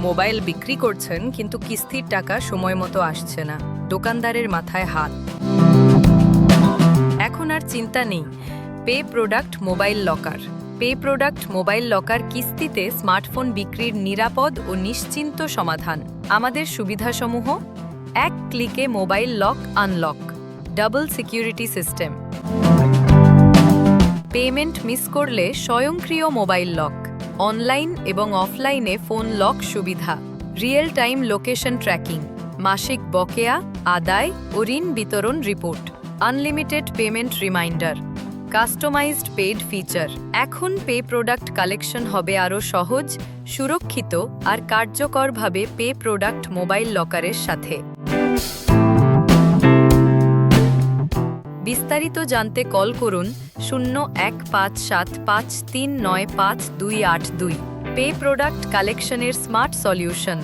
Mobile বিক্রি করছেন, কিন্তু কিস্তির টাকা সময় মতো আসছে না। দোকানদারের মাথায় হাত। এখন আর চিন্তা নেই। Pay product mobile locker. Pay product mobile locker কিস্তিতে স্মার্টফোন বিক্রির নিরাপদ ও নিশ্চিন্ত সমাধান। আমাদের সুবিধাসমূহ? এক ক্লিকে mobile lock unlock. Double security system. Payment miss করলে স্বয়ংক্রিয় মোবাইল লক। অনলাইন এবং অফলাইনে ফোন লক সুবিধা, রিয়েল টাইম লোকেশন ট্র্যাকিং, মাসিক বকেয়া, আদায় ও ঋণ বিতরণ report, unlimited payment reminder, customized paid feature. এখন পে প্রোডাক্ট কালেকশন হবে আরও সহজ, সুরক্ষিত আর কার্যকরভাবে পে প্রোডাক্ট মোবাইল লকারের সাথে। বিস্তারিত জানতে কল করুন শূন্য এক পাঁচ সাত পাঁচ তিন নয় পাঁচ দুই আট দুই। পে প্রোডাক্ট কালেকশনের স্মার্ট সলিউশন।